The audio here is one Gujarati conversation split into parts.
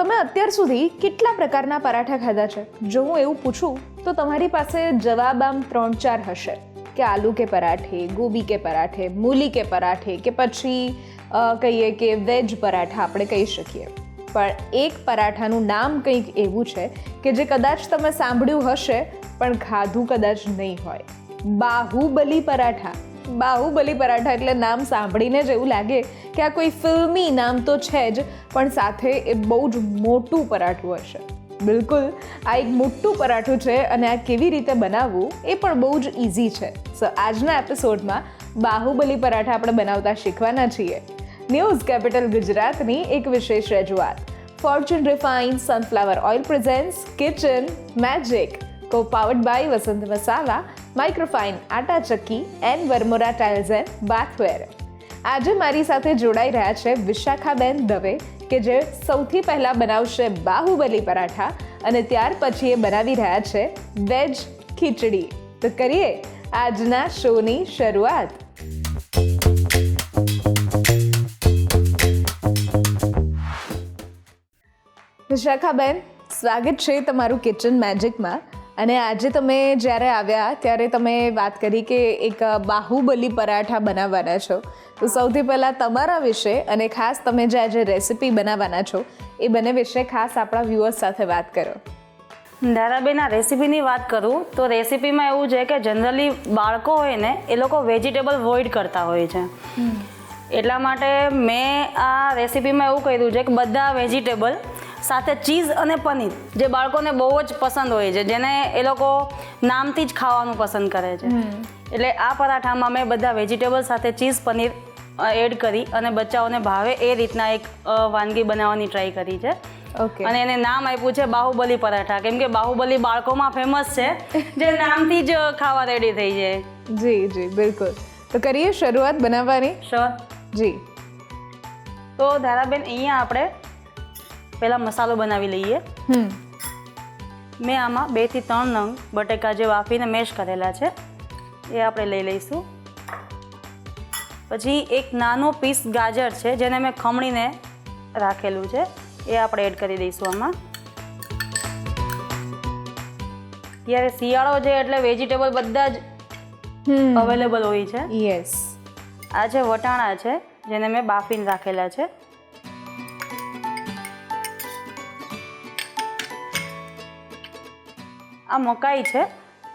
તમે અત્યાર સુધી કેટલા પ્રકારના પરાઠા ખાધા છે? જો હું એવું પૂછું, તો તમારી પાસે જવાબ આમ ત્રણ ચાર હશે. કે આલુ કે પરાઠે, ગોબી કે પરાઠે, મૂલી કે પરાઠે, કે પછી કહીએ કે વેજ પરાઠા આપણે કહી શકીએ. પણ એક પરાઠાનું નામ કંઈક એવું છે કે જે કદાચ તમે સાંભળ્યું હશે, પણ ખાધું કદાચ નહીં હોય. બાહુબલી પરાઠા. બાહુબલી પરાઠા એટલે નામ સાંભળીને જ એવું લાગે કે આ કોઈ ફિલ્મી નામ તો છે જ, પણ સાથે એ બહુ જ મોટું પરાઠું હશે. બિલકુલ, આ એક મોટું પરાઠું છે અને આ કેવી રીતે બનાવવું એ પણ બહુ જ ઇઝી છે. સો આજના એપિસોડમાં બાહુબલી પરાઠા આપણે બનાવતા શીખવાના છીએ. ન્યૂઝ કેપિટલ ગુજરાતની એક વિશેષ રજૂઆત. Fortune refine sunflower oil presents kitchen magic co powered by Vasant masala microfine, atta chakki, and Varmora tiles and bathware. આજે મારી સાથે જોડાઈ રહ્યા છે વિશાખાબેન દવે, કે જે સૌથી પહેલાં બનાવશે બાહુબલી પરાઠા અને ત્યાર પછી એ બનાવી રહ્યા છે વેજ ખીચડી. તો કરીએ આજના શોની શરૂઆત. વિશાખાબેન, સ્વાગત છે તમારું કિચન મેજિકમાં અને આજે તમે જ્યારે આવ્યા ત્યારે તમે વાત કરી કે એક બાહુબલી પરાઠા બનાવવાના છો. તો સૌથી પહેલાં તમારા વિશે અને ખાસ તમે જે આજે રેસિપી બનાવવાના છો એ બંને વિશે ખાસ આપણા વ્યુઅર્સ સાથે વાત કરો. ધારાબેન આ રેસીપીની વાત કરું તો રેસીપીમાં એવું છે કે જનરલી બાળકો હોય ને એ લોકો વેજીટેબલ વોઇડ કરતા હોય છે. એટલા માટે મેં આ રેસીપીમાં એવું કર્યું છે કે બધા વેજીટેબલ સાથે ચીઝ અને પનીર જે બાળકોને બહુ જ પસંદ હોય છે જેને એ લોકો નામથી જ ખાવાનું પસંદ કરે છે. એટલે આ પરાઠામાં મેં બધા વેજીટેબલ સાથે ચીઝ પનીર એડ કરી અને બચ્ચાઓને ભાવે એ રીતના એક વાનગી બનાવવાની ટ્રાય કરી છે. ઓકે. અને એને નામ આપ્યું છે બાહુબલી પરાઠા. કેમ કે બાહુબલી બાળકોમાં ફેમસ છે જે નામથી જ ખાવા રેડી થઈ જાય. જી જી બિલકુલ. તો કરીએ શરૂઆત બનાવવાની? શ્યોર જી. તો ધારાબેન અહીંયા આપણે પહેલાં મસાલો બનાવી લઈએ. મેં આમાં બેથી ત્રણ નંગ બટેકા જે વાફીને મેશ કરેલા છે એ આપણે લઈ લઈશું. પછી એક નાનો પીસ ગાજર છે જેને મેં ખમણીને રાખેલું છે એ આપણે એડ કરી દઈશું આમાં. ત્યારે શિયાળો છે એટલે વેજીટેબલ બધા જ અવેલેબલ હોય છે. યસ આ છે વટાણા છે જેને મેં બાફીને રાખેલા છે. આ મકાઈ છે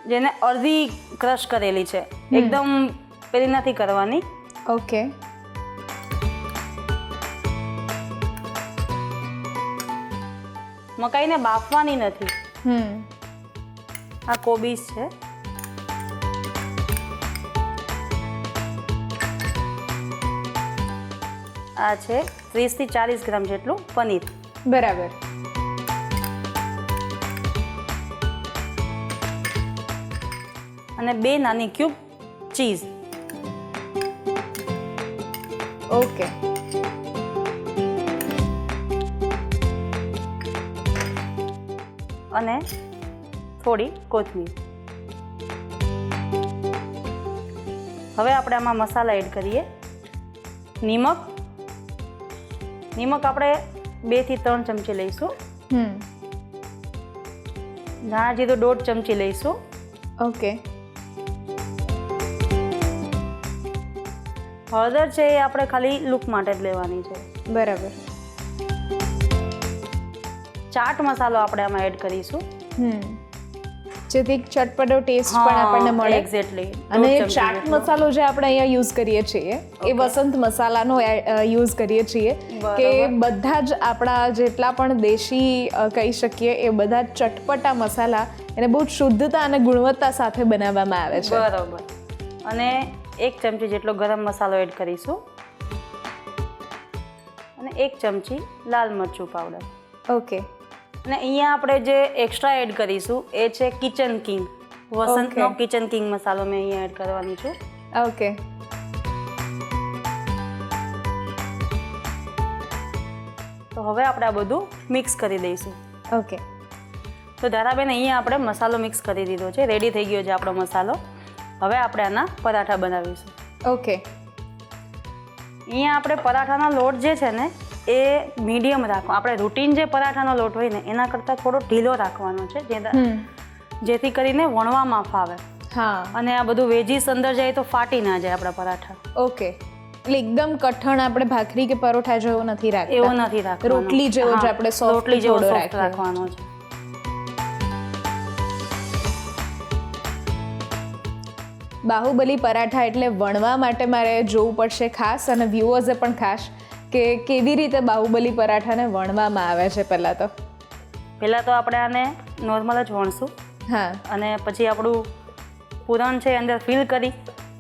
જેને અડધી ક્રશ કરેલી છે. એકદમ પેલી નથી કરવાની. ઓકે. મકાઈને બાફવાની નથી. હમ. આ કોબીસ છે. આ છે ત્રીસથી ચાલીસ ગ્રામ જેટલું પનીર. બરાબર. અને બે નાની ક્યુબ ચીઝ. ઓકે. અને થોડી કોથમીર. હવે આપણે આમાં મસાલા એડ કરીએ. નિમક. નિમક આપણે બેથી ત્રણ ચમચી લઈશું. ધાણા જીરું દોઢ ચમચી લઈશું. ઓકે. હળદર છે એ આપણે ખાલી લુક માટે જ લેવાની છે. બરાબર. ચાટ મસાલો આપણે આમાં એડ કરીશું. હમ. જેથી ચટપટો ટેસ્ટ પણ આપણને મળે. એક્ઝેક્ટલી અને ચાટ મસાલો જે આપણે અહીંયા યુઝ કરીએ છીએ એ વસંત મસાલાનો યુઝ કરીએ છીએ કે બધા જ આપણા જેટલા પણ દેશી કહી શકીએ એ બધા જ ચટપટા મસાલા એને બહુ શુદ્ધતા અને ગુણવત્તા સાથે બનાવવામાં આવે છે. બરાબર. અને એક ચમચી જેટલો ગરમ મસાલો એડ કરીશું. અને એક ચમચી લાલ મરચું પાવડર ઓકે અને અહીંયા આપણે જે એક્સ્ટ્રા એડ કરીશું એ છે કિચન કિંગ વસંતનો. કિચન કિંગ મસાલો મેં અહીંયા એડ કરવાની છું. ઓકે તો હવે આપણે આ બધું મિક્સ કરી દઈશું. ઓકે તો ધારાબેન અહીંયા આપણે મસાલો મિક્સ કરી દીધો છે. રેડી થઈ ગયો છે આપણો મસાલો. હવે આપણે આના પરાઠા બનાવીશું. ઓકે. અહીંયા આપણે પરાઠાનો લોટ જે છે ને એ મીડિયમ રાખો. આપણે રૂટીન જે પરાઠાનો લોટ હોય ને એના કરતાં થોડો ઢીલો રાખવાનો છે જેથી કરીને વણવામાં ફાવે. હા. અને આ બધું વેજીસ અંદર જાય તો ફાટી ના જાય આપણા પરાઠા. ઓકે. એટલે એકદમ કઠણ આપણે ભાખરી કે પરોઠા જેવો નથી રાખતા. એવો નથી રાખવાનો. રોટલી જેવો જ આપણે રોટલી જેવો રાખવાનો છે. બાહુબલી પરાઠા એટલે વણવા માટે મારે જોવું પડશે ખાસ અને વ્યૂઅર્સે પણ ખાસ કે કેવી રીતે બાહુબલી પરાઠાને વણવામાં આવે છે પહેલાં તો. પહેલાં તો આપણે આને નોર્મલ જ વણશું. હા. અને પછી આપણું પૂરણ છે અંદર ફિલ કરી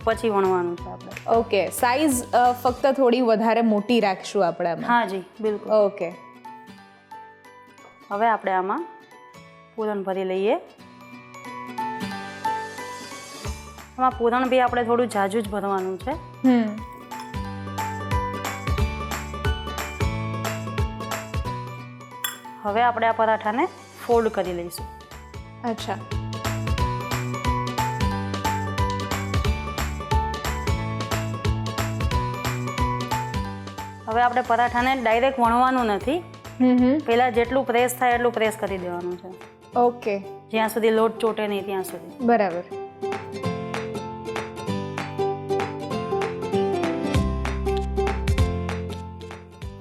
પછી વણવાનું છે આપણે. ઓકે સાઈઝ ફક્ત થોડી વધારે મોટી રાખશું આપણે હા જી બિલકુલ. ઓકે. હવે આપણે આમાં પૂરણ ભરી લઈએ. આમાં પૂરણ બી આપણે થોડું જાજુ જ ભરવાનું છે. હવે આપણે આ પરાઠાને ફોલ્ડ કરી લઈશું. અચ્છા. હવે આપણે પરાઠાને ડાયરેક્ટ વણવાનું નથી. પહેલાં જેટલું પ્રેસ થાય એટલું પ્રેસ કરી દેવાનું છે. ઓકે જ્યાં સુધી લોટ ચોટે નહીં ત્યાં સુધી. બરાબર.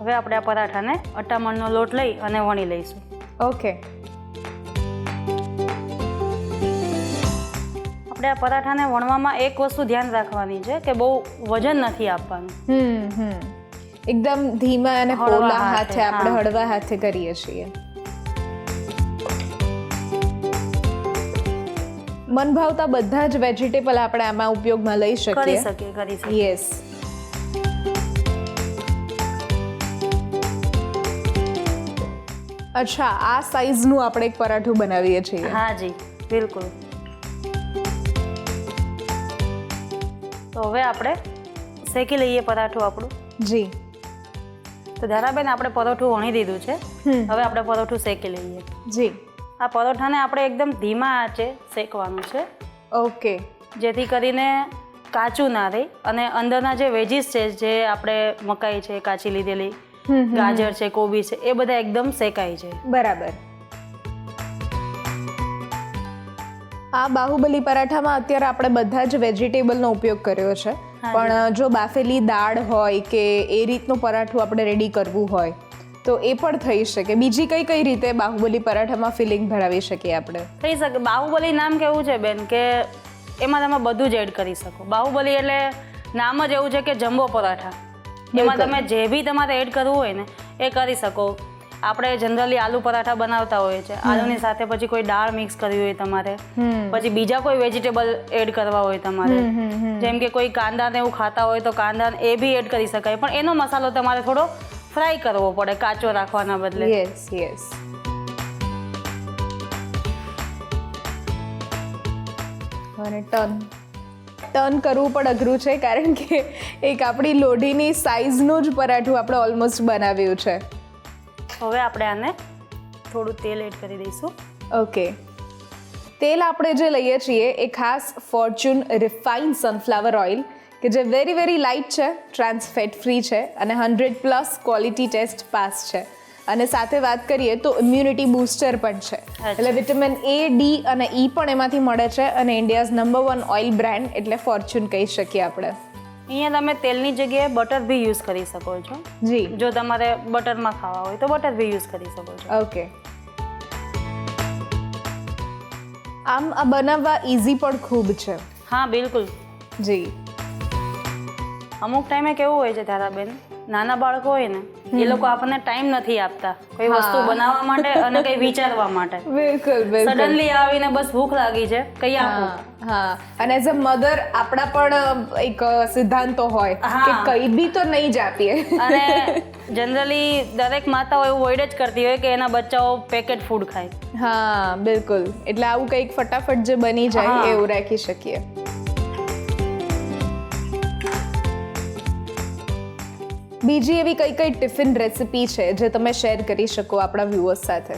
હવે આપણે આ પરાઠાને અટામણનો લોટ લઈ અને વણી લઈશું. ઓકે. આપણે આ પરાઠાને વણવામાં એક વસ્તુ ધ્યાન રાખવાની છે કે બહુ વજન નથી આપવાનું. એકદમ ધીમા અને હળવા હાથે, આપણે હળવા હાથે કરીએ છીએ. મન ભાવતા બધા જ વેજીટેબલ આપણે આમાં ઉપયોગમાં લઈ કરી શકીએ શકીએ કરી શકીએ. યસ અચ્છા આ સાઈઝનું આપણે એક પરાઠું બનાવીએ છીએ. હા જી બિલકુલ. તો હવે આપણે શેકી લઈએ પરાઠું આપણું. જી. તો ધારાબેન આપણે પરોઠું વણી દીધું છે. હવે આપણે પરોઠું શેકી લઈએ. જી. આ પરોઠાને આપણે એકદમ ધીમા આંચે શેકવાનું છે. ઓકે. જેથી કરીને કાચું ના રહે અને અંદરના જે વેજીસ છે જે આપણે મકાઈ છે કાચી લીધેલી. ગાજર છે કોબી છે એ બધા એકદમ શેકાય છે. બરાબર. આ બાહુબલી પરાઠામાં અત્યારે આપણે બધા જ વેજીટેબલનો ઉપયોગ કર્યો છે. પણ જો. બાફેલી દાળ હોય કે એ રીતનું પરાઠું આપણે રેડી કરવું હોય તો એ પણ થઈ શકે. બીજી કઈ કઈ રીતે બાહુબલી પરાઠામાં ફિલિંગ ભરાવી શકીએ આપણે? થઈ શકે. બાહુબલી નામ કેવું છે બેન? કે એમાં તમે બધું જ એડ કરી શકો. બાહુબલી એટલે નામ જ એવું છે કે જમ્બો પરાઠા. એમાં તમે જે બી તમારે એડ કરવું હોય ને એ કરી શકો. આપણે જનરલી આલુ પરાઠા બનાવતા હોઈએ છે આલુની સાથે પછી કોઈ દાળ મિક્સ કરવી હોય તમારે. પછી બીજા કોઈ વેજીટેબલ એડ કરવા હોય તમારે. જેમ કે કોઈ કાંદા ને એવું ખાતા હોય તો કાંદા એ બી એડ કરી શકાય. પણ એનો મસાલો તમારે થોડો ફ્રાય કરવો પડે કાચો રાખવાના બદલે. યસ યસ અને ટર્ન ટર્ન કરવું પણ અઘરું છે કારણ કે એક આપણી લોઢીની સાઈઝનું જ પરાઠું આપણે ઓલમોસ્ટ બનાવ્યું છે. હવે આપણે આને થોડું તેલ એડ કરી દઈશું. ઓકે તેલ આપણે જે લઈએ છીએ એ ખાસ ફોર્ચ્યુન રિફાઇન સનફ્લાવર ઓઇલ કે જે વેરી વેરી લાઇટ છે ટ્રાન્સફેટ ફ્રી છે અને hundred plus quality test pass છે. અને સાથે વાત કરીએ તો ઇમ્યુનિટી બૂસ્ટર પણ છે. એટલે વિટામિન એ ડી અને ઈ પણ એમાંથી મળે છે અને India's number one oil brand એટલે ફોર્ચ્યુન કહી શકીએ આપણે. અહીંયા તમે તેલની જગ્યાએ બટર બી યુઝ કરી શકો છો. જી. જો તમારે બટરમાં ખાવા હોય તો બટર બી યુઝ કરી શકો છો. ઓકે. આમ આ બનાવવા ઇઝી પણ ખૂબ છે. હા બિલકુલ. જી. અમુક ટાઈમે કેવું હોય છે તારાબેન? નાના બાળકો હોય ને એ લોકો આપણને ટાઈમ નથી આપતા કોઈ વસ્તુ બનાવવા માટે અને કઈ વિચારવા માટે. બિલકુલ સડનલી આવીને બસ ભૂખ લાગી છે કઈ આપો? હા. અને એઝ અ મધર આપણા પણ એક સિદ્ધાંતો હોય કે કઈ બી તો નહીં જ આપીએ. અને જનરલી દરેક માતાઓ એવું વોઇડ જ કરતી હોય કે એના બચ્ચાઓ પેકેટ ફૂડ ખાય. હા બિલકુલ. એટલે આવું કંઈક ફટાફટ જે બની જાય એવું રાખી શકીએ. બીજી એવી કઈ કઈ ટિફિન રેસિપી છે જે તમે શેર કરી શકો આપણા વ્યૂઅર્સ સાથે?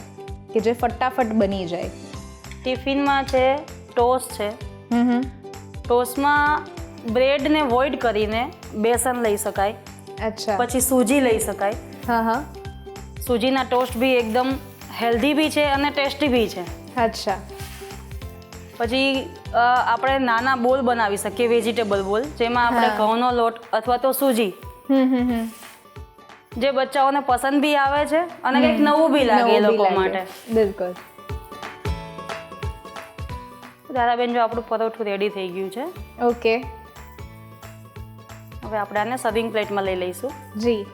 કે જે ફટાફટ બની જાય? ટિફિનમાં છે ટોસ્ટ છે. ટોસ્ટમાં બ્રેડને વોઇડ કરીને બેસન લઈ શકાય. અચ્છા. પછી સૂજી લઈ શકાય. હા હા. સૂજીના ટોસ્ટ બી એકદમ હેલ્ધી બી છે અને ટેસ્ટી બી છે. અચ્છા. પછી આપણે નાના બોલ બનાવી શકીએ વેજીટેબલ બોલ જેમાં આપણે ઘઉંનો લોટ અથવા તો સૂજી. જે બચ્ચાઓને પસંદ બી આવે છે અને કંઈક નવું બી લાગે એ લોકો માટે. બિલકુલ. દાદાબેન જો આપણું પરોઠું રેડી થઈ ગયું છે. ઓકે. હવે આપણે આને સર્વિંગ પ્લેટમાં લઈ લઈશું. જી.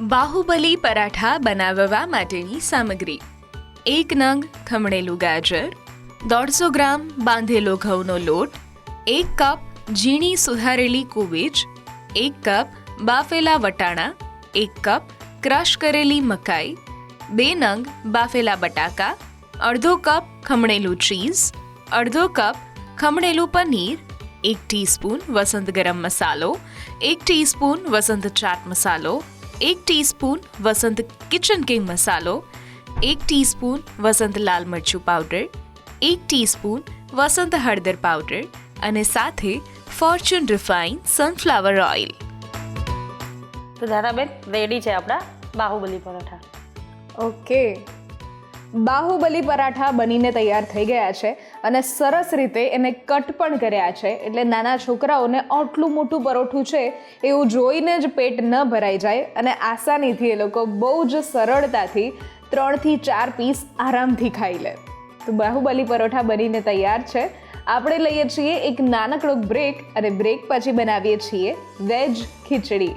બાહુબલી પરાઠા બનાવવા માટેની સામગ્રી. એક નંગ ખમણેલું ગાજર, દોઢસો ગ્રામ બાંધેલો ઘઉંનો લોટ, એક કપ ઝીણી સુધારેલી કુવીજ, એક કપ બાફેલા વટાણા, એક કપ ક્રશ કરેલી મકાઈ, બે નંગ બાફેલા બટાકા, અડધો કપ ખમણેલું ચીઝ, અડધો કપ ખમણેલું પનીર, એક ટીસ્પૂન વસંત ગરમ મસાલો, એક ટીસ્પૂન વસંત ચાટ મસાલો, એક ટીસ્પૂન વસંત કિચન કિંગ મસાલો એક ટીસ્પૂન વસંત લાલ મરચું પાવડર એક ટીસ્પૂન વસંત હળદર પાવડર અને સાથે ફોર્ચ્યુન રિફાઇન સનફ્લાવર ઓઇલ તો દાદાબેન રેડી છે આપણા બાહુબલી પરોઠા. ઓકે બાહુબલી પરાઠા બનીને તૈયાર થઈ ગયા છે અને સરસ રીતે એને કટ પણ કર્યા છે. એટલે નાના છોકરાઓને આટલું મોટું પરોઠું છે એવું જોઈને જ પેટ ન ભરાઈ જાય અને આસાનીથી એ લોકો બહુ જ સરળતાથી ત્રણથી ચાર પીસ આરામથી ખાઈ લે તો બાહુબલી પરોઠા બનીને તૈયાર છે આપણે લઈએ છીએ એક નાનકડો બ્રેક અને બ્રેક પછી બનાવીએ છીએ veg khichdi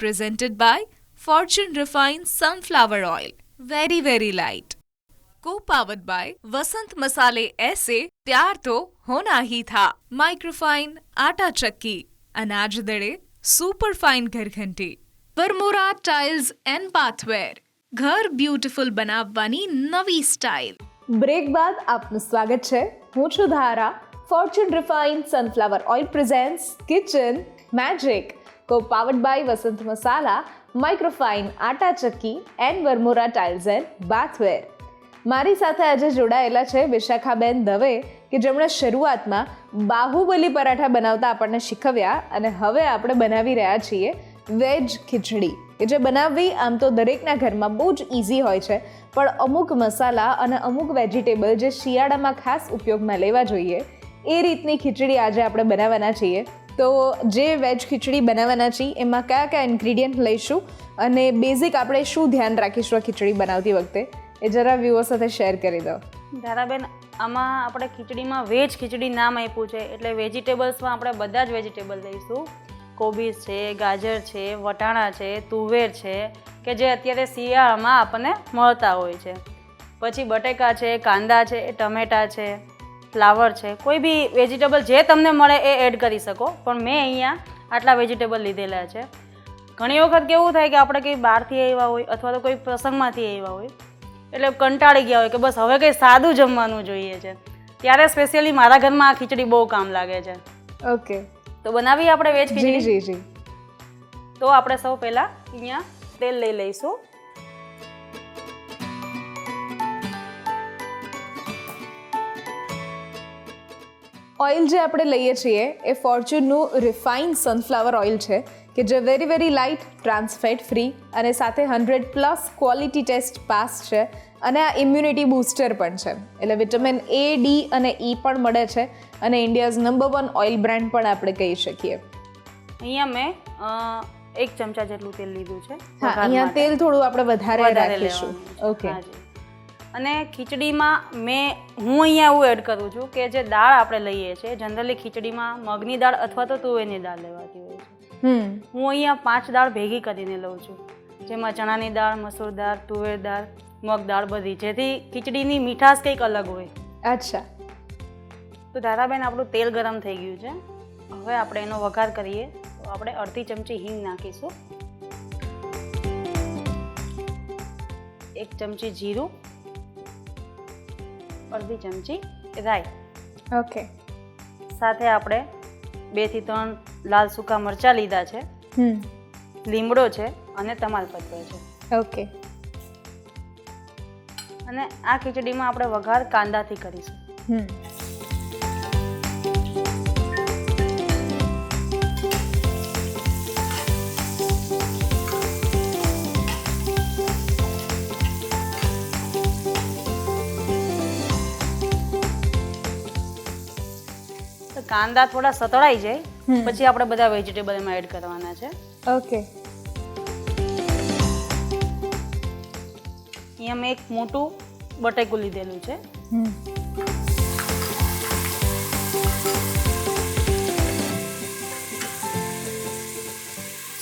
presented by Fortune Refined Sunflower Oil. Very, very light. Co-powered by Vasant Masale ऐसे प्यार तो होना ही था माइक्रोफाइन आटा चक्की अनाज दड़े सुपर फाइन घर घंटी વરમોરા ટાઇલ્સ એન્ડ બાથવેર ઘર બ્યુટીફુલ બનાવવાની નવી સ્ટાઇલ બ્રેક બાદ આપનું સ્વાગત છે હું છું Dhara Fortune refine sunflower oil presents kitchen magic co powered by Vasant Masala microfine આટા ચક્કી and Varmora tiles and bathware મારી સાથે આજે જોડાયેલા છે વિશાખાબેન દવે, કે જેમણે શરૂઆતમાં બાહુબલી પરાઠા બનાવતા આપણને શીખવ્યા અને હવે આપણે બનાવી રહ્યા છીએ વેજ ખીચડી, કે જે બનાવવી આમ તો દરેકના ઘરમાં બહુ જ ઇઝી હોય છે, પણ અમુક મસાલા અને અમુક વેજીટેબલ જે શિયાળામાં ખાસ ઉપયોગમાં લેવા જોઈએ, એ રીતની ખીચડી આજે આપણે બનાવવાના છીએ. તો જે વેજ ખીચડી બનાવવાના છીએ, એમાં કયા કયા ઇન્ગ્રીડિયન્ટ લઈશું અને બેઝિક આપણે શું ધ્યાન રાખીશું આ ખીચડી બનાવતી વખતે? એ જરા વ્યૂઓ સાથે શેર કરી દો. દાદાબેન આમાં આપણે ખીચડીમાં વેજ ખીચડી નામ આપ્યું છે, એટલે વેજીટેબલ્સમાં આપણે બધા જ વેજીટેબલ લઈશું. કોબીજ છે, ગાજર છે, વટાણા છે, તુવેર છે, કે જે અત્યારે શિયાળામાં આપણને મળતા હોય છે. પછી બટેકા છે, કાંદા છે ટમેટા છે, ફ્લાવર છે, કોઈ બી વેજીટેબલ જે તમને મળે એ એડ કરી શકો, પણ મેં અહીંયા આટલા વેજીટેબલ લીધેલા છે. ઘણી વખત કેવું થાય કે આપણે કંઈ બહારથી આવ્યા હોય અથવા તો કોઈ પ્રસંગમાંથી આવ્યા હોય એટલે કંટાળી ગયા હોય કે બસ હવે કંઈ સાદું જમવાનું જોઈએ છે. ત્યારે સ્પેશિયલી મારા ઘરમાં આ ખીચડી બહુ કામ લાગે છે. ઓકે. તો બનાવીએ આપણે વેજ ખીચડી? જી જી. તો આપણે સૌ પહેલાં અહીંયા તેલ લઈ લઈશું. ઓઇલ જે આપણે લઈએ છીએ એ ફોર્ચ્યુનનું રિફાઇન સનફ્લાવર ઓઇલ છે. કે જે very very light trans fat free અને સાથે hundred plus quality test pass છે અને આ ઇમ્યુનિટી બૂસ્ટર પણ છે. એટલે વિટામિન એ ડી અને ઈ પણ મળે છે અને India's number one oil brand પણ આપણે કહી શકીએ. અહીંયા મેં એક ચમચા જેટલું તેલ લીધું છે. હા અહીંયા તેલ થોડું આપણે વધારે રાખીશું. ઓકે અને ખીચડીમાં મેં હું અહીંયા એવું એડ કરું છું કે જે દાળ આપણે લઈએ છીએ જનરલી ખીચડીમાં મગની દાળ અથવા તો તુવેરની દાળ લેવાતી હોય છે. હું અહીંયા પાંચ દાળ ભેગી કરીને લઉં છું. જેમાં ચણાની દાળ મસૂર દાળ તુવેર દાળ મગ દાળ બધી. જેથી ખીચડીની મીઠાશ કંઈક અલગ હોય. અચ્છા. તો ધારાબેન આપણું તેલ ગરમ થઈ ગયું છે. હવે આપણે એનો વઘાર કરીએ. તો આપણે અડધી ચમચી હિંગ નાખીશું. એક ચમચી જીરું. અડધી ચમચી રાઈ. ઓકે. સાથે આપણે બેથી ત્રણ લાલ સૂકા મરચાં લીધા છે લીમડો છે અને તમાલપત્ર છે. ઓકે. અને આ ખીચડીમાં આપણે વઘાર કાંદાથી કરીશું. કાંદા થોડા સતળાઈ જાય પછી આપણે બધા વેજીટેબલ એમાં એડ કરવાના છે. ઓકે અહીંયા મેં એક મોટું બટેકું લીધેલું છે.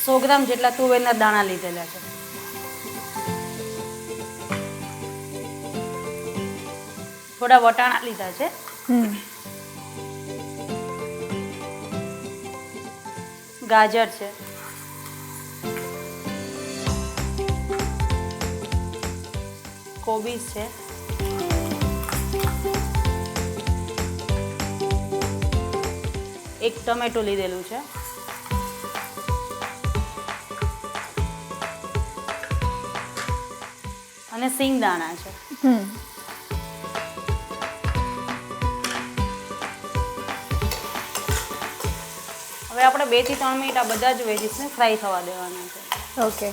સો ગ્રામ જેટલા તુવેરના દાણા લીધેલા છે. થોડા વટાણા લીધા છે. ગાજર છે. કોબીજ છે. એક ટમેટું લીધેલું છે. અને સિંગદાણા છે. હવે આપણે બેથી ત્રણ મિનિટ આ બધા જ વેજીસને ફ્રાય થવા દેવાના છે. ઓકે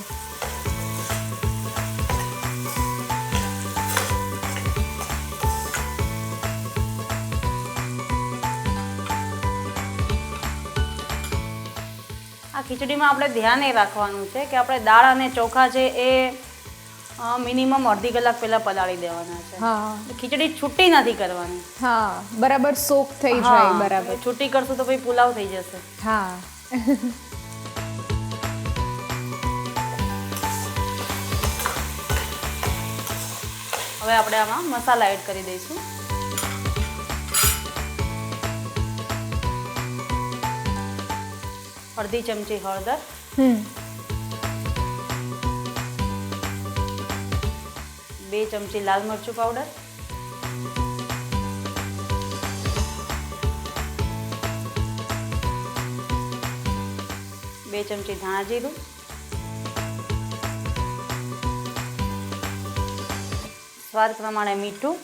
આ ખીચડીમાં આપણે ધ્યાન એ રાખવાનું છે કે આપણે દાળ અને ચોખા છે એ મિનિમમ અડધી કલાક પહેલાં પલાળી દેવાના છે. હા. ખીચડી છૂટી નથી કરવાની. હા બરાબર સોક થઈ જાય બરાબર. છૂટી કરશું તો પછી પુલાવ થઈ જશે. હા. હવે આપણે આમાં મસાલા એડ કરી દઈશું. અડધી ચમચી હળદર. હમ. બે ચમચી લાલ મરચું પાવડર બે ચમચી ધાણા જીરું. સ્વાદ પ્રમાણે મીઠું.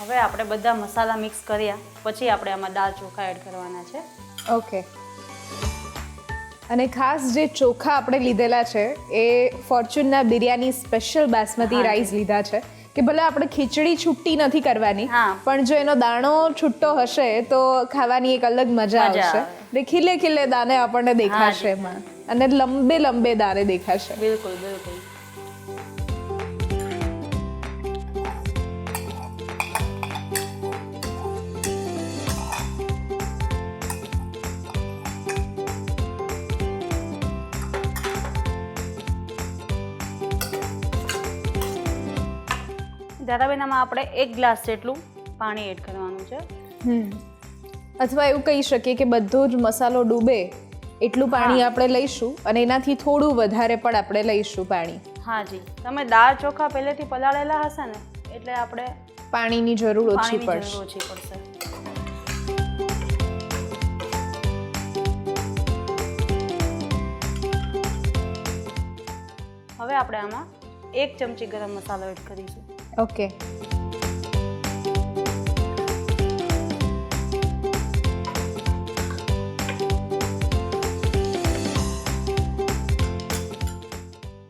હવે આપણે બધા મસાલા મિક્સ કર્યા. પછી આપણે આમાં દાળ ચોખા એડ કરવાના છે. ઓકે અને ખાસ જે ચોખા આપણે લીધેલા છે એ ફોર્ચ્યુનના બિરયાની સ્પેશિયલ બાસમતી રાઈસ લીધા છે. કે ભલે આપણે ખીચડી છૂટી નથી કરવાની પણ જો એનો દાણો છૂટો હશે તો ખાવાની એક અલગ મજા આવશે. એટલે ખીલે ખીલે દાને આપણને દેખાશે એમાં. અને લંબે લંબે દાને દેખાશે. બિલકુલ બિલકુલ. દાદાબેન આમાં આપણે એક ગ્લાસ જેટલું પાણી એડ કરવાનું છે. અથવા એવું કહી શકીએ કે બધો જ મસાલો ડૂબે એટલું પાણી આપણે લઈશું અને એનાથી થોડું વધારે પણ આપણે લઈશું પાણી. હા જી. તમે દાળ ચોખા પહેલેથી પલાળેલા હશે ને એટલે આપણે પાણીની જરૂર ઓછી પડશે જરૂર ઓછી પડશે. હવે આપણે આમાં એક ચમચી ગરમ મસાલો એડ કરીશું. ઓકે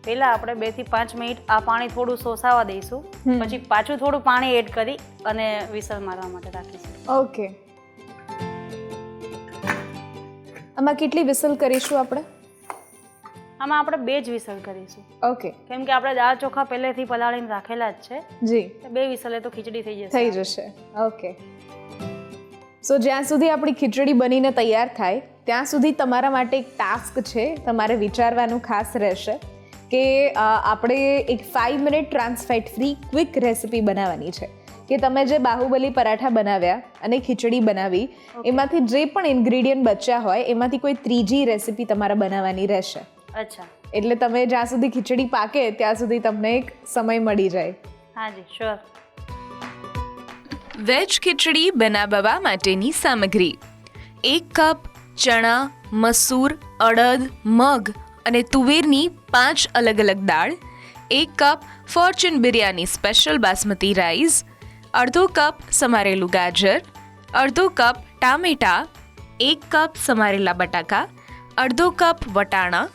પહેલાં આપણે બેથી પાંચ મિનિટ આ પાણી થોડું સોસાવા દઈશું. પછી પાછું થોડું પાણી એડ કરી અને વિસલ મારવા માટે રાખીશું. ઓકે આમાં કેટલી વિસલ કરીશું આપણે? આમાં આપણે બે જ વિસલ કરીશું. ઓકે. કેમ કે આપણે દાળ ચોખા પહેલેથી પલાળીને રાખેલા જ છે. જી. બે વિસલે તો ખીચડી થઈ જશે. થઈ જશે. ઓકે. સો જ્યાં સુધી આપણી ખીચડી બનીને તૈયાર થાય ત્યાં સુધી તમારા માટે એક ટાસ્ક છે તમારે વિચારવાનું ખાસ રહેશે કે આપણે એક five minute trans fat free quick recipe બનાવવાની છે. કે તમે જે બાહુબલી પરાઠા બનાવ્યા અને ખીચડી બનાવી એમાંથી જે પણ ઇન્ગ્રીડિયન્ટ બચ્યા હોય એમાંથી કોઈ ત્રીજી રેસિપી તમારે બનાવવાની રહેશે. અચ્છા. એટલે તમે જ્યાં સુધી ખીચડી પાકે ત્યાં સુધી તમને એક સમય મળી જાય. હા જી શ્યોર વેજ ખીચડી બનાવવા માટેની સામગ્રી. એક કપ ચણા મસૂર અડદ મગ અને તુવેરની પાંચ અલગ અલગ દાળ એક cup Fortune biryani special basmati rice અડધો કપ સમારેલું ગાજર અડધો કપ ટામેટા એક કપ સમારેલા બટાકા અડધો કપ વટાણા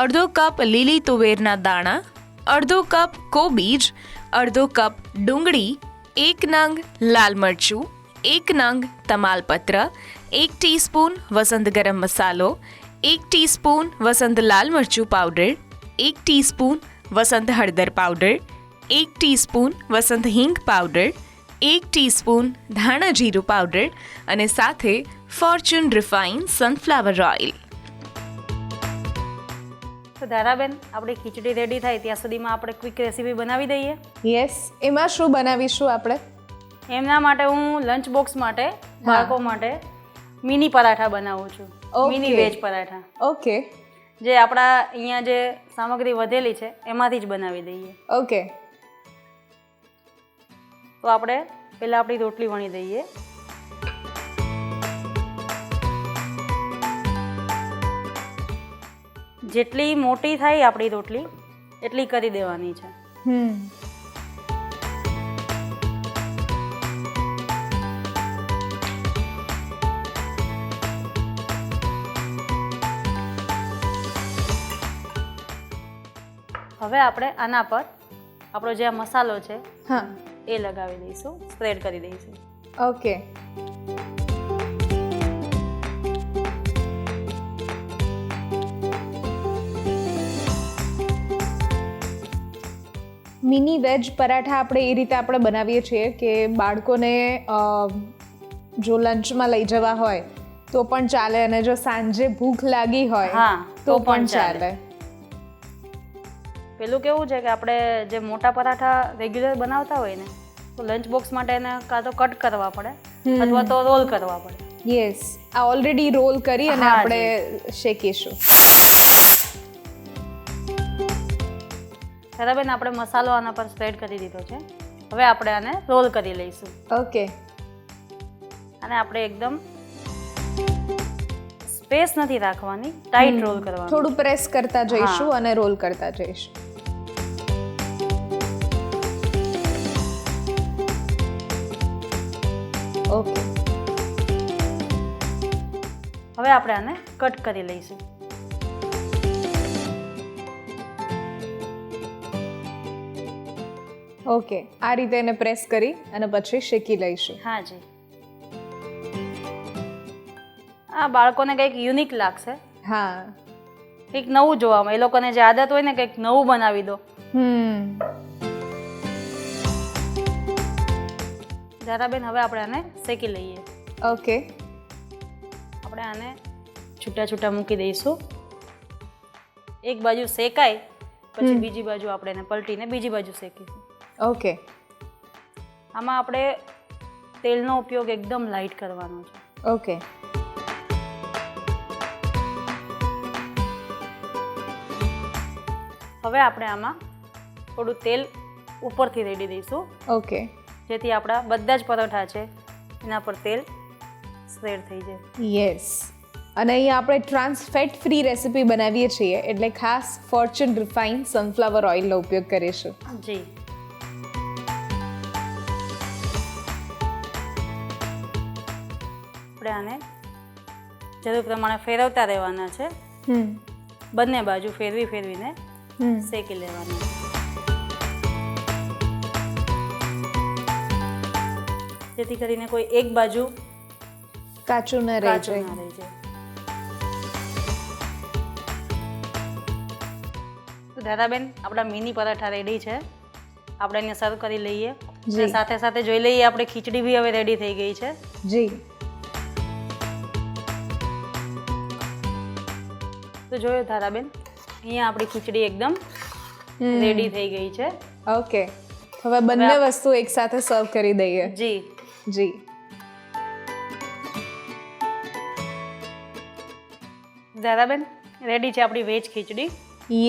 અડધો કપ લીલી તુવેરના દાણા, અડધો કપ કોબીજ, અડધો કપ ડુંગળી, એક નંગ લાલ મરચું, એક નંગ તમાલપત્ર, એક ટીસ્પૂન વસંત ગરમ મસાલો, એક ટીસ્પૂન વસંત લાલ મરચું પાવડર, એક ટીસ્પૂન વસંત હળદર પાવડર, એક ટીસ્પૂન વસંત હિંગ પાવડર, એક ટીસ્પૂન ધાણા જીરું પાવડર અને સાથે Fortune refine sunflower oil. Dharaben. આપણી ખીચડી રેડી થાય ત્યાં સુધીમાં આપણે ક્વિક રેસીપી બનાવી દઈએ. યસ એમાં શું બનાવીશું આપણે? એમના માટે હું લંચ બોક્સ માટે બાળકો માટે મિની પરાઠા બનાવું છું. Mini veg paratha. ઓકે જે આપણા અહીંયા જે સામગ્રી વધેલી છે એમાંથી જ બનાવી દઈએ. ઓકે તો આપણે પહેલાં આપણી રોટલી વણી દઈએ. જેટલી મોટી થાય આપણી રોટલી એટલી કરી દેવાની છે. હમ. હવે આપણે આના પર આપણો જે મસાલો છે હા. એ લગાવી દઈશું સ્પ્રેડ કરી દઈશું. ઓકે. મિની વેજ પરાઠા આપણે એ રીતે આપણે બનાવીએ છીએ કે બાળકોને જો લંચમાં લઈ જવા હોય તો પણ ચાલે અને જો સાંજે ભૂખ લાગી હોય તો પણ ચાલે. પેલું કેવું છે કે આપણે જે મોટા પરાઠા રેગ્યુલર બનાવતા હોય ને તો લંચ બોક્સ માટે એને કાં તો કટ કરવા પડે અથવા તો રોલ કરવા પડે. યસ આ ઓલરેડી રોલ કરી અને આપણે શેકીશું. બરાબર આપણે મસાલો આના પર સ્પ્રેડ કરી દીધો છે. હવે આપણે આને રોલ કરી લઈશું. ઓકે. અને આપણે એકદમ સ્પેસ નથી રાખવાની ટાઈટ રોલ કરવાનું. થોડું પ્રેસ કરતા જઈશું અને રોલ કરતા જઈશું. ઓકે. હવે આપણે આને કટ કરી લઈશું. ઓકે આ રીતે એને પ્રેસ કરી અને પછી શેકી લઈશું. હા જી. આ બાળકોને કંઈક યુનિક લાગશે. હા. કંઈક નવું જોવામાં એ લોકોને જે આદત હોય ને કંઈક નવું બનાવી દો. હમ. ધારાબેન હવે આપણે આને શેકી લઈએ. ઓકે. આપણે આને છૂટા છૂટા મૂકી દઈશું. એક બાજુ શેકાય પછી બીજી બાજુ આપણે એને પલટીને બીજી બાજુ શેકીશું. ઓકે. આમાં આપણે તેલનો ઉપયોગ એકદમ લાઇટ કરવાનો છે. ઓકે. હવે આપણે આમાં થોડું તેલ ઉપરથી રેડી દઈશું. ઓકે. જેથી આપણા બધા જ પરોઠા છે એના પર તેલ સ્પ્રેડ થઈ જાય. યસ અને અહીંયા આપણે ટ્રાન્સ ફેટ ફ્રી રેસિપી બનાવીએ છીએ એટલે ખાસ ફોર્ચ્યુન રિફાઇન સનફ્લાવર ઓઇલનો ઉપયોગ કરીશું. જી. આને જરૂર પ્રમાણે ફેરવતા રહેવાના છે. બંને બાજુ ફેરવી ફેરવીને શેકી લેવાનું. જેથી કરીને કોઈ એક બાજુ કાચું ન રહી જાય. તો આપણા મિની પરાઠા રેડી છે. આપણે એને સર્વ કરી લઈએ. સાથે સાથે જોઈ લઈએ આપણે ખીચડી બી હવે રેડી થઈ ગઈ છે. જી. તો જોયો ધારાબેન? અહીંયા આપણી ખીચડી એકદમ રેડી થઈ ગઈ છે. ઓકે. હવે બંને વસ્તુ એક સાથે સર્વ કરી દઈએ. જી. જી. ધારાબેન રેડી છે આપણી veg khichdi?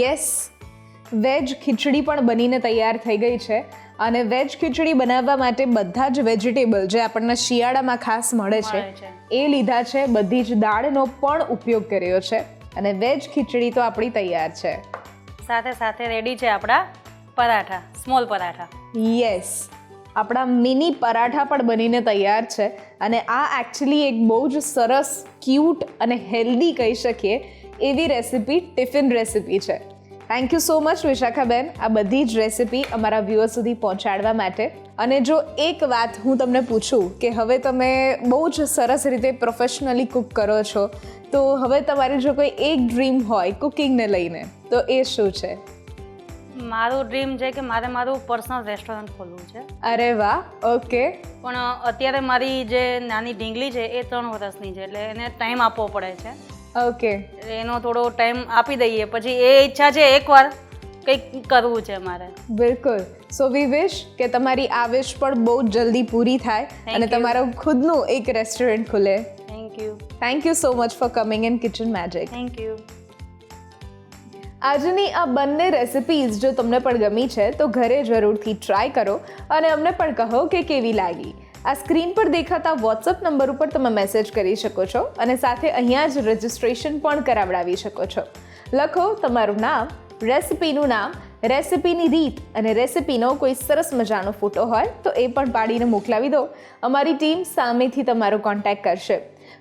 Yes veg khichdi પણ બનીને તૈયાર થઈ ગઈ છે. અને વેજ ખીચડી બનાવવા માટે બધા જ વેજીટેબલ જે આપણને શિયાળામાં ખાસ મળે છે. એ લીધા છે. બધી જ દાળનો પણ ઉપયોગ કર્યો છે. અને વેજ ખીચડી તો આપણી તૈયાર છે. સાથે સાથે રેડી છે આપણા પરાઠા સ્મોલ પરાઠા. યસ આપણા મિની પરાઠા પણ બનીને તૈયાર છે અને આ એકચ્યુઅલી એક બહુ જ સરસ ક્યુટ અને હેલ્ધી કહી શકીએ એવી રેસિપી ટિફિન રેસિપી છે. થેન્ક યુ સો મચ વિશાખાબેન આ બધી જ રેસિપી અમારા વ્યૂઅર સુધી પહોંચાડવા માટે. અને જો એક વાત હું તમને પૂછું કે હવે તમે બહુ જ સરસ રીતે પ્રોફેશનલી કુક કરો છો તો હવે તમારી જો કોઈ એક ડ્રીમ હોય કુકિંગને લઈને તો એ શું છે? મારું ડ્રીમ છે કે મારે મારું પર્સનલ રેસ્ટોરન્ટ ખોલવું છે. અરે વાહ ઓકે પણ અત્યારે મારી જે નાની ઢીંગલી છે એ ત્રણ વર્ષની છે એટલે એને ટાઈમ આપવો પડે છે. ઓકે. એનો થોડો ટાઈમ આપી દઈએ. પછી એ ઈચ્છા છે એકવાર કંઈક કરવું છે મારે. બિલકુલ. સો વી વિશ કે તમારી આ વિશ પણ બહુ જલ્દી પૂરી થાય અને તમારો તમારું ખુદનું એક રેસ્ટોરન્ટ ખુલે. Thank you thank you so much for coming in kitchen magic thank you આજની આ બંને રેસિપીઝ જો તમને પણ ગમી છે તો ઘરે જરૂરથી ટ્રાય કરો અને અમને પણ કહો કે કેવી લાગી. આ સ્ક્રીન પર દેખાતા વોટ્સઅપ નંબર ઉપર તમે મેસેજ કરી શકો છો અને સાથે અહીંયા જ રજિસ્ટ્રેશન પણ કરાવડાવી શકો છો. લખો તમારું નામ રેસિપીનું નામ રેસિપીની રીત અને રેસિપીનો કોઈ સરસ મજાનો ફોટો હોય તો એ પણ પાડીને મોકલાવી દો. અમારી ટીમ સામેથી તમારો કોન્ટેક્ટ કરશે.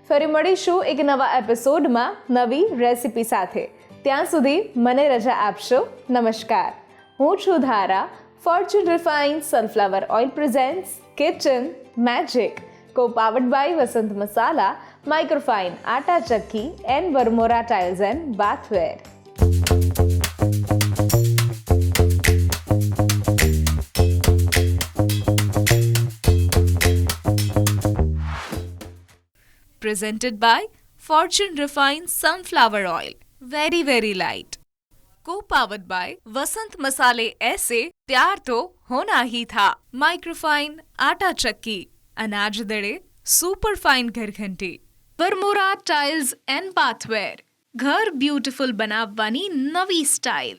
ફરી મળીશું એક નવા એપિસોડમાં નવી રેસિપી સાથે. ત્યાં સુધી મને રજા આપશો. નમસ્કાર. હું છું ધારા. Fortune Refined Sunflower Oil presents Kitchen Magic, co powered by Vasant Masala, Microfine, Atta Chakki, and Varmora Tiles and Bathware. Presented by Fortune Refined Sunflower Oil. Very, very light. Co-powered by वसंत मसाले ऐसे प्यार तो होना ही था माइक्रोफाइन आटा चक्की अनाज दड़े सुपर फाइन घर घंटी વરમોરા ટાઇલ્સ એન્ડ બાથવેર ઘર બ્યુટીફુલ બનાવવાની નવી સ્ટાઇલ